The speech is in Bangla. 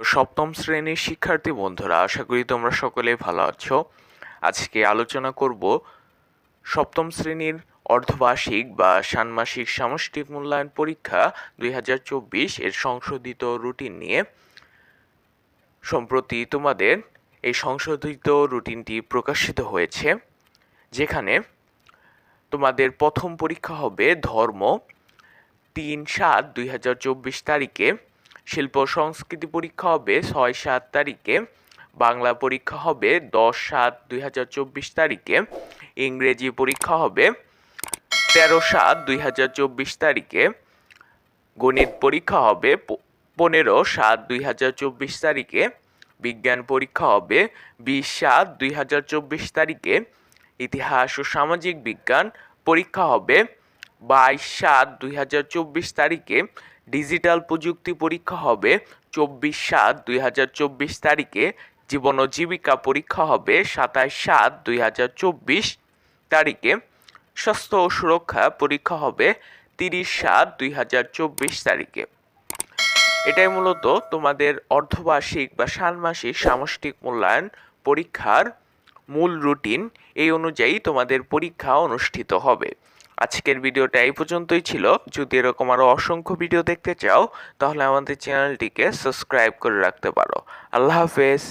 সপ্তম শ্রেণির শিক্ষার্থী বন্ধুরা, আশা করি তোমরা সকলে ভালো আছো। আজকে আলোচনা করব সপ্তম শ্রেণির অর্ধবার্ষিক বা ষান্মাসিক সামষ্টিক মূল্যায়ন পরীক্ষা দুই হাজার চব্বিশ এর সংশোধিত রুটিন নিয়ে। সম্প্রতি তোমাদের এই সংশোধিত রুটিনটি প্রকাশিত হয়েছে, যেখানে তোমাদের প্রথম পরীক্ষা হবে ধর্ম তিন সাত দুই তারিখে। শিল্প সংস্কৃতি পরীক্ষা হবে ছয় সাত তারিখে, বাংলা পরীক্ষা হবে দশ সাত দুই হাজার চব্বিশ তারিখে, ইংরেজি পরীক্ষা হবে তেরো সাত দুই হাজার চব্বিশ তারিখে, গণিত পরীক্ষা হবে পনেরো সাত দুই হাজার চব্বিশ তারিখে, বিজ্ঞান পরীক্ষা হবে বিশ সাত দুই হাজার চব্বিশ তারিখে, ইতিহাস ও সামাজিক বিজ্ঞান পরীক্ষা হবে বাইশ সাত দুই হাজার চব্বিশ তারিখে ডিজিটাল প্রযুক্তি পরীক্ষা হবে। চব্বিশ সাত দুই হাজার চব্বিশ তারিখে জীবন ও জীবিকা পরীক্ষা হবে। সাতাশ সাত দুই হাজার চব্বিশ তারিখে স্বাস্থ্য ও সুরক্ষা পরীক্ষা হবে। তিরিশ সাত দুই হাজার চব্বিশ তারিখে। এটাই মূলত তোমাদের অর্ধবার্ষিক বা ষান্মাসিক সামষ্টিক মূল্যায়ন পরীক্ষার মূল রুটিন। এই অনুযায়ী তোমাদের পরীক্ষা অনুষ্ঠিত হবে। আজকের ভিডিওটা এই পর্যন্তই ছিল। যদি এরকম আরও অসংখ্য ভিডিও দেখতে চাও, তাহলে আমাদের চ্যানেলটিকে সাবস্ক্রাইব করে রাখতে পারো। আল্লাহ হাফেজ।